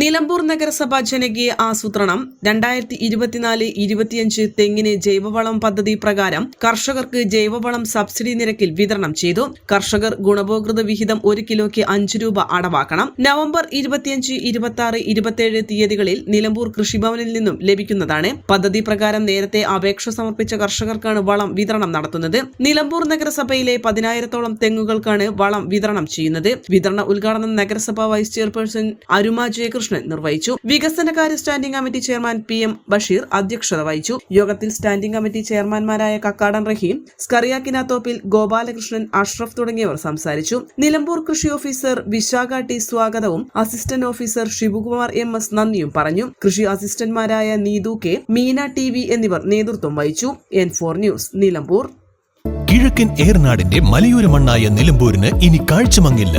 നിലമ്പൂർ നഗരസഭ ജനകീയ ആസൂത്രണം രണ്ടായിരത്തി ഇരുപത്തിനാല് ഇരുപത്തിയഞ്ച് തെങ്ങിന് ജൈവവളം പദ്ധതി പ്രകാരം കർഷകർക്ക് ജൈവവളം സബ്സിഡി നിരക്കിൽ വിതരണം ചെയ്തു. കർഷകർ ഗുണഭോക്തൃ വിഹിതം ഒരു കിലോയ്ക്ക് അഞ്ച് രൂപ അടവാക്കണം. നവംബർ ഇരുപത്തിയഞ്ച് ഇരുപത്തി ആറ് ഇരുപത്തിയേഴ് തീയതികളിൽ നിലമ്പൂർ കൃഷിഭവനിൽ നിന്നും ലഭിക്കുന്നതാണ്. പദ്ധതി പ്രകാരം നേരത്തെ അപേക്ഷ സമർപ്പിച്ച കർഷകർക്കാണ് വളം വിതരണം നടത്തുന്നത്. നിലമ്പൂർ നഗരസഭയിലെ പതിനായിരത്തോളം തെങ്ങുകൾക്കാണ് വളം വിതരണം ചെയ്യുന്നത്. വിതരണ ഉദ്ഘാടനം നഗരസഭ വൈസ് ചെയർപേഴ്സൺ അരുമ ജയകൃഷ്ണൻ നിർവഹിച്ചു. വികസനകാര്യ standing committee chairman P M Basheer അധ്യക്ഷത വഹിച്ചു. യോഗത്തിൽ സ്റ്റാൻഡിംഗ് കമ്മിറ്റി ചെയർമാൻമാരായ കക്കാടൻ റഹീം സ്കറിയാക്കിനാത്തോപ്പിൽ ഗോപാലകൃഷ്ണൻ അഷ്റഫ് തുടങ്ങിയവർ സംസാരിച്ചു. നിലമ്പൂർ കൃഷി ഓഫീസർ വിശാഖ ടി സ്വാഗതവും assistant officer Sivakumar M S നന്ദിയും പറഞ്ഞു. കൃഷി അസിസ്റ്റന്റ്മാരായ Neethu K Meena T V എന്നിവർ നേതൃത്വം വഹിച്ചു. N four news Nilambur. കിഴക്കൻ ഏർനാടിന്റെ മലയോര മണ്ണായ നിലമ്പൂരിന് ഇനി കാഴ്ചമങ്ങില്ല.